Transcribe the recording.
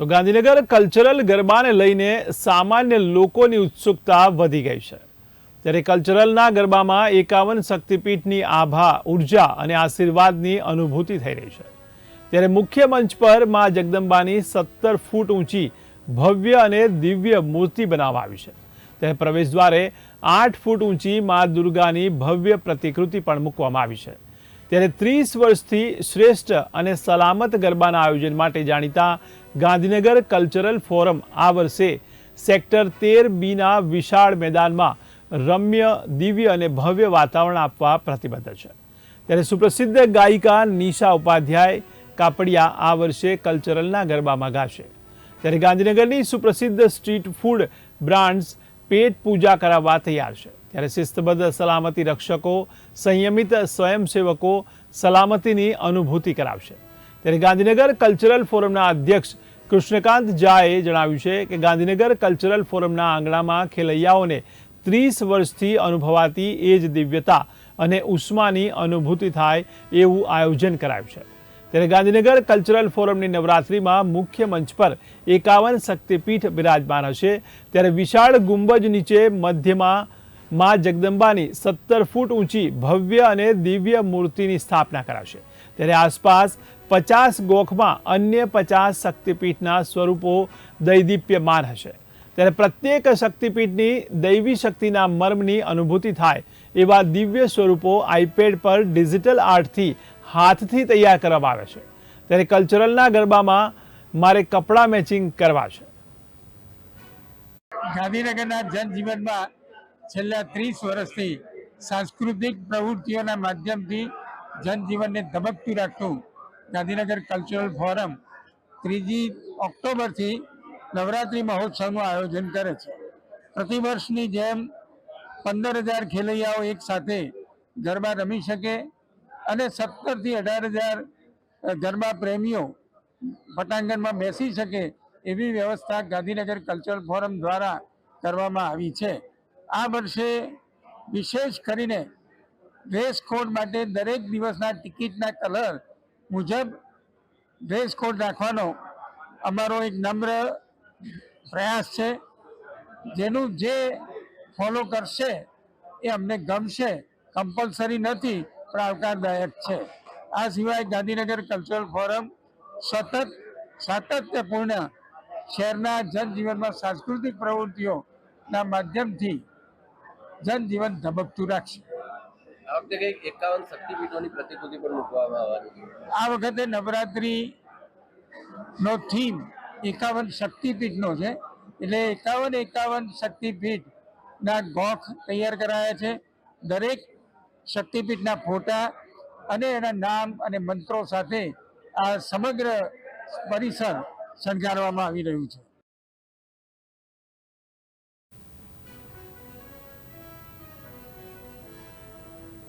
તો ગાંધીનગર કલ્ચરલ ગરબાને લઈને સામાન્ય લોકોની ઉત્સુકતા વધી ગઈ છે. ત્યારે કલ્ચરલના ગરબામાં એકાવન શક્તિપીઠની આભા, ઊર્જા અને આશીર્વાદની અનુભૂતિ થઈ રહી છે. ત્યારે મુખ્ય મંચ પર મા જગદંબાની સત્તર ફૂટ ઊંચી ભવ્ય અને દિવ્ય મૂર્તિ બનાવવામાં આવી છે. ત્યારે પ્રવેશદ્વારે આઠ ફૂટ ઊંચી મા દુર્ગાની ભવ્ય પ્રતિકૃતિ પણ મૂકવામાં આવી છે. ત્યારે ત્રીસ વર્ષથી શ્રેષ્ઠ અને સલામત ગરબાના આયોજન માટે જાણીતા ગાંધીનગર કલ્ચરલ ફોરમ આ વર્ષે સેક્ટર તેર બીના વિશાળ મેદાનમાં રમ્ય, દિવ્ય અને ભવ્ય વાતાવરણ આપવા પ્રતિબદ્ધ છે. ત્યારે સુપ્રસિદ્ધ ગાયિકા નિશા ઉપાધ્યાય કાપડિયા આ વર્ષે કલ્ચરલના ગરબામાં ગાશે. ત્યારે ગાંધીનગરની સુપ્રસિદ્ધ સ્ટ્રીટ ફૂડ બ્રાન્ડ્સ પેટ પૂજા કરાવવા તૈયાર છે. ત્યારે શિસ્તબદ્ધ સલામતી રક્ષકો, સંયમિત સ્વયંસેવકો સલામતીની અનુભૂતિ કરાવશે. ત્યારે ગાંધીનગર કલ્ચરલ ફોરમના અધ્યક્ષ કૃષ્ણકાંત ઝાએ જણાવ્યું છે કે ગાંધીનગર કલ્ચરલ ફોરમના આંગણામાં ખેલૈયાઓને ત્રીસ વર્ષથી અનુભવાતી એ જ દિવ્યતા અને ઉષ્માની અનુભૂતિ થાય એવું આયોજન કરાયું છે. ત્યારે ગાંધીનગર કલ્ચરલ ફોરમની નવરાત્રિમાં મુખ્ય મંચ પર એકાવન શક્તિપીઠ બિરાજમાન હશે. ત્યારે વિશાળ ગુંબજ નીચે મધ્યમાં મા જગદંબાની સત્તર ફૂટ ઊંચી ભવ્ય અને દિવ્ય મૂર્તિની સ્થાપના કરાશે. ત્યારે આસપાસ પચાસ ગોખમાં અન્ય પચાસ શક્તિપીઠના સ્વરૂપો દૈદીપ્યમાન હશે. ત્યારે પ્રત્યેક શક્તિપીઠની દૈવી શક્તિના મર્મની અનુભૂતિ થાય એવા દિવ્ય સ્વરૂપો આઈપેડ પર ડિજિટલ આર્ટથી હાથથી તૈયાર કરવામાં આવે છે. ત્યારે કલ્ચરલના ગરબામાં મારે કપડાં મેચિંગ કરવા છે ગાંધીનગરના જનજીવનમાં છેલ્લા ત્રીસ વર્ષથી સાંસ્કૃતિક પ્રવૃત્તિઓના માધ્યમથી જનજીવનને ધબકતું રાખતું ગાંધીનગર કલ્ચરલ ફોરમ ત્રીજી ઓક્ટોબરથી નવરાત્રિ મહોત્સવનું આયોજન કરે છે. પ્રતિવર્ષની જેમ પંદર હજાર ખેલૈયાઓ એક સાથે ગરબા રમી શકે અને સત્તરથી અઢાર હજાર ગરબા પ્રેમીઓ પટાંગણમાં બેસી શકે એવી વ્યવસ્થા ગાંધીનગર કલ્ચરલ ફોરમ દ્વારા કરવામાં આવી છે. આ વર્ષે વિશેષ કરીને ડ્રેસ કોડ માટે દરેક દિવસના ટિકિટના કલર મુજબ ડ્રેસ કોડ રાખવાનો અમારો એક નમ્ર પ્રયાસ છે. જેનું જે ફોલો કરશે એ અમને ગમશે. કમ્પલસરી નથી, પણ આવકારદાયક છે. આ સિવાય ગાંધીનગર કલ્ચરલ ફોરમ સતત સાતત્યપૂર્ણ શહેરના જનજીવનમાં સાંસ્કૃતિક પ્રવૃત્તિઓના માધ્યમથી જનજીવન ધબકતું રાખશે. આ વખતે કંઈક નવરાત્રી નો થીમ એકાવન શક્તિપીઠનો છે. એટલે એકાવન એકાવન શક્તિપીઠના ગોખ તૈયાર કરાયા છે. દરેક શક્તિપીઠના ફોટા અને એના નામ અને મંત્રો સાથે આ સમગ્ર પરિસર શણગારવામાં આવી રહ્યું છે.